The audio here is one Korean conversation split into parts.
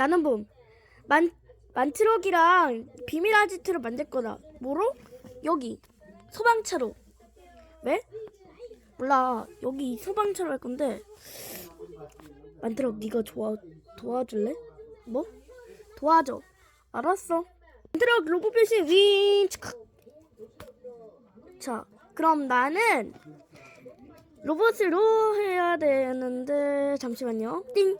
나는 봄. 만 만트럭이랑 비밀 아지트를 만들 거다. 뭐로? 여기 소방차로. 왜? 몰라. 여기 소방차로 할 건데. 만트럭 네가 도와 도와줄래? 뭐? 도와줘. 알았어. 만트럭 로봇 변신 윈치. 자, 그럼 나는 로봇으로 해야 되는데 잠시만요. 띵.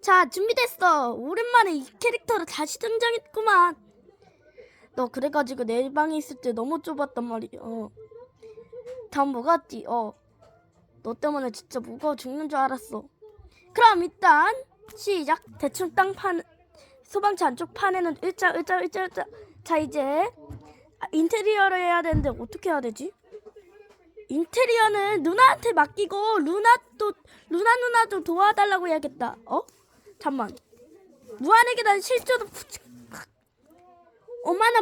자, 준비됐어. 오랜만에 이 캐릭터로 다시 등장했구만. 너 그래가지고 내 방에 있을 때 너무 좁았단 말이야. 어. 다음 뭐 같지? 어. 너 때문에 진짜 무거워 죽는 줄 알았어. 그럼 일단 시작. 대충 땅 판 소방차 안쪽 판에는 일자 일자 일자 일자. 자 이제 아, 인테리어를 해야 되는데 어떻게 해야 되지? 인테리어는 누나한테 맡기고 루나 또 루나 누나 좀 도와달라고 해야겠다. 어? 잠만. 무한의 계단 실조도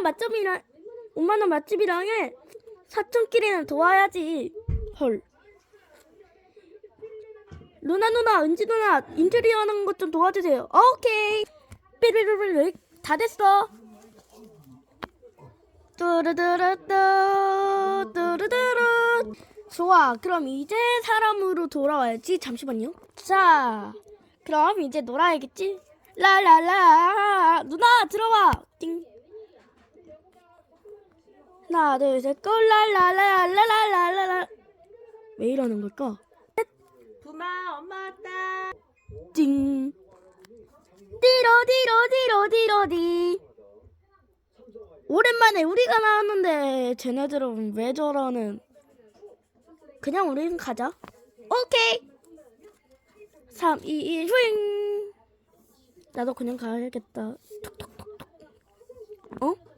맛집이랑 엄마나 맛집이랑 해. 사촌끼리는 도와야지. 헐. 루나 누나, 은지 누나 인테리어 하는 것 좀 도와주세요. 오케이. 삐르르르르 다 됐어. 뚜르르르뚜 뚜르르르 좋아 그럼 이제 사람으로 돌아와야지 잠시만요 자 그럼 이제 놀아야겠지? 라라라. 누나 들어와. 띵. 하나 둘셋 꼴라라라라라라라 왜 이러는 걸까? 부마 엄마 왔다. 띵. 띠 오랜만에 우리가 나왔는데 쟤네들은 왜 저러는? 그냥 우리는 가자. 오케이 3, 2, 1, 휘잉! 나도 그냥 가야겠다. 톡톡톡톡. 어?